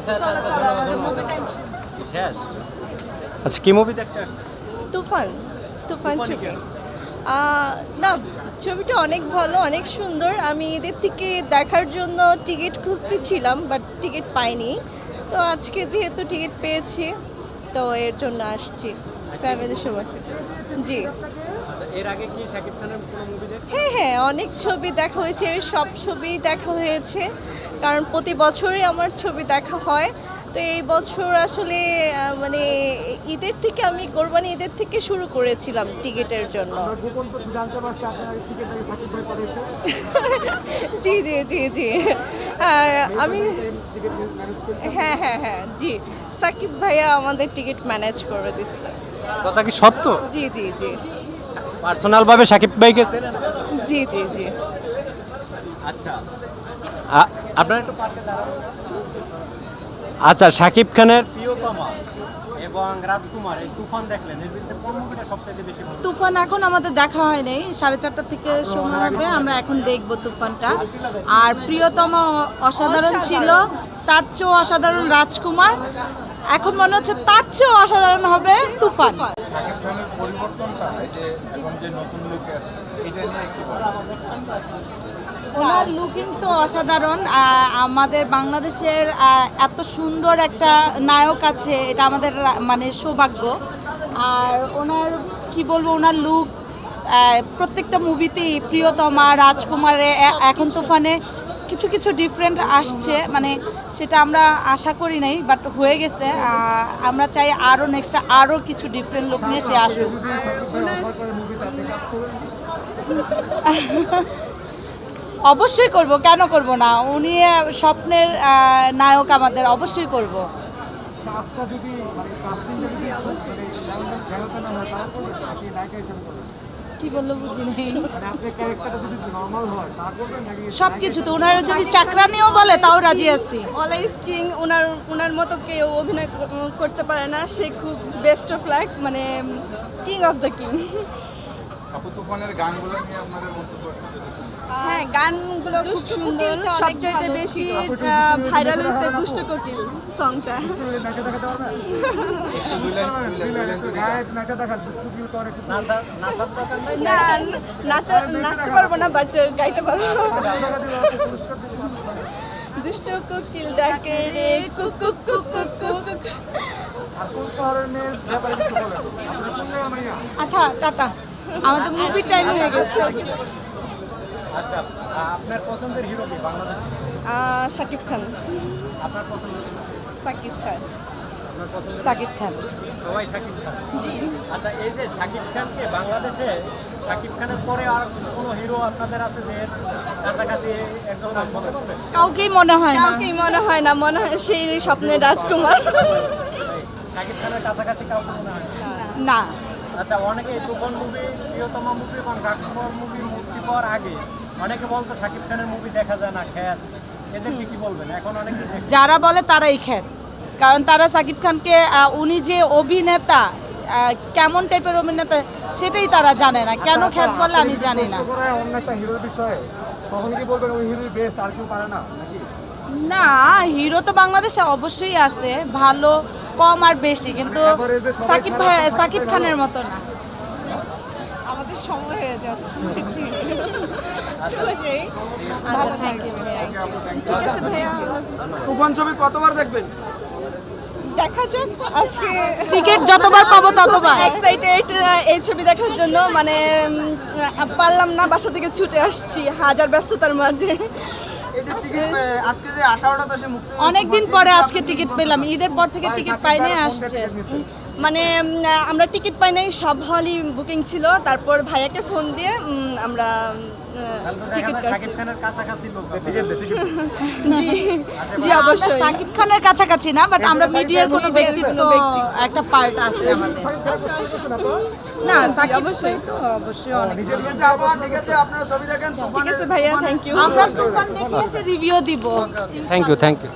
আচ্ছা আচ্ছা আচ্ছা কি আচ্ছা কি মুভি দেখতে তুফান। তুফান তুফানে ছবি। না ছবিটা অনেক ভালো অনেক সুন্দর। আমি এদের থেকে দেখার জন্য টিকিট খুঁজতেছিলাম বাট টিকিট পাইনি। তো আজকে যেহেতু টিকিট পেয়েছি তো এর জন্য আসছি। ফ্যামিলির সময় জি। এর আগে কি শাকিব খানের কোনো মুভি হ্যাঁ হ্যাঁ অনেক ছবি দেখা হয়েছে সব ছবি দেখা হয়েছে। কারণ প্রতি বছরই আমার ছবি দেখা হয়। তো এই বছর আসলে মানে ঈদের থেকে আমি কোরবানি ঈদের থেকে শুরু করেছিলাম টিকিটের জন্য। সাকিব জি জি জি জি। আমি হ্যাঁ হ্যাঁ হ্যাঁ জি। সাকিব ভাইয়া আমাদের টিকিট ম্যানেজ করে দিচ্ছে। কথা কি সত্য? জি জি জি। পার্সোনাল ভাবে শাকিব ভাইকে জি জি জি। আচ্ছা। আপনার একটু পাশে দাঁড়ান। আচ্ছা শাকিব খানের প্রিয়তমা এবং রাজকুমার এই তুফান দেখলেন। এর ভিতরে কোন মুভিটা সবচেয়ে বেশি ভালো? তুফান এখন আমাদের দেখা হয় নাই। সাড়ে চারটা থেকে সময় হবে আমরা এখন দেখব তুফানটা। আর প্রিয়তমা অসাধারণ ছিল তার চেয়েও অসাধারণ রাজকুমার। এখন মনে হচ্ছে তার চেয়েও অসাধারণ হবে তুফান। ওনার লুকিং তো অসাধারণ আমাদের বাংলাদেশের এত সুন্দর একটা নায়ক আছে এটা আমাদের মানে সৌভাগ্য। আর ওনার কি বলব ওনার লুক প্রত্যেকটা মুভিতেই প্রিয়তমা রাজকুমারে এখন তুফানে কিছু কিছু ডিফারেন্ট আসছে মানে সেটা আমরা আশা করি নাই বাট হয়ে গেছে আমরা চাই আরও নেক্সট আরও কিছু ডিফারেন্ট লোক নিয়ে সে আসুক। অবশ্যই করব, কেন করব না? উনি স্বপ্নের নায়ক আমাদের, অবশ্যই করব। যদি কি বলল বুঝি নেই। মানে আপনার ক্যারেক্টারটা যদি নর্মাল হয় তা করবেন নাকি সব কিছু তো ওনারা যদি চাকরানিও বলে তাও রাজি আছি। অলওয়েজ কিং ওনার ওনার মতো কেউ অভিনয় করতে পারে না। সে খুব বেস্ট অফ লাইক মানে কিং অফ দ্য কিং আপু তুফানের গানগুলো নিয়ে আপনাদের মন্তব্য একটু যদি শুনি। হ্যাঁ খুব সুন্দর সবচাইতে বেশি ভাইরাল হয়েছে দুষ্ট কোকিল সংটা দুষ্টু না নাচা নাচতে পারব না বাট গাইতে পারব। দুষ্ট কোকিল ডাকে রে কুক কুক কুক আচ্ছা টাটা। আমাদের মুভি টাইম হয়ে গেছে। আচ্ছা আপনার পছন্দের হিরো কি বাংলাদেশে? শাকিব খান। আপনার পছন্দের সাকিব খান। সাকিব খান। সবাই শাকিব খান। জি। আচ্ছা এই যে শাকিব খানকে বাংলাদেশে শাকিব খানের পরে আর কোনো হিরো আপনাদের আছে যে কাছাকাছি একজন নাম বলতে পারবেন কাউকেই মনে হয় না। কাউকেই মনে হয় না মনে হয় সেই স্বপ্নের রাজকুমার। শাকিব খানের কাছাকাছি কাউকে মনে হয় না? না। আচ্ছা অনেকে তুফান মুভি প্রিয়তমা মুভি এবং রাজকুমার মুভি মুক্তি পাওয়ার আগে। অনেকে বলতো শাকিব খানের মুভি দেখা যায় না খ্যাত। এদেরকে কি বলবেন? এখন অনেকে যারা বলে তারাই খ্যাত। কারণ তারা সাকিব খানকে উনি যে অভিনেতা কেমন টাইপের অভিনেতা সেটাই তারা জানে না। কেন খ্যাত বলে আমি জানি না। অন্য একটা হিরোর বিষয়ে। তখন কি বলবেন ওই হিরোই বেস্ট আর কেউ পারে না নাকি? না হিরো তো বাংলাদেশে অবশ্যই আছে ভালো কম আর বেশি। কিন্তু সাকিব ভাই সাকিব খানের মতো না। সময় হয়ে যাচ্ছে। চলে যাই। ভালো থাকবে। ঠিক আছে ভাইয়া তুফান ছবি কতবার দেখবেন? দেখা যাক আজকে। টিকিট যতবার পাবো ততবার। এক্সাইটেড এই ছবি দেখার জন্য। মানে পারলাম না বাসা থেকে ছুটে আসছি হাজার ব্যস্ততার মাঝে। আজকে যে আঠারোটা দশে মুক্তি অনেকদিন পরে আজকে টিকিট পেলাম। ঈদের পর থেকে টিকিট পাইনি আসছে মানে আমরা টিকিট পাই নাই সব হলই বুকিং ছিল। তারপর ভাইয়াকে ফোন দিয়ে আমরা টিকিট জি জি আমরা অবশ্যই। সাকিব খানের কাছাকাছি না বাট আমরা মিডিয়ার কোনো ব্যক্তিত্ব একটা পার্ট আছে আমাদের। না সাকিব অবশ্যই। তো অবশ্যই অনেক। ঠিক আছে আপনারা ছবি দেখেন ঠিক আছে ভাইয়া থ্যাংক ইউ আমরা তুফান দেখে এসে রিভিউ দিব। Thank you thank you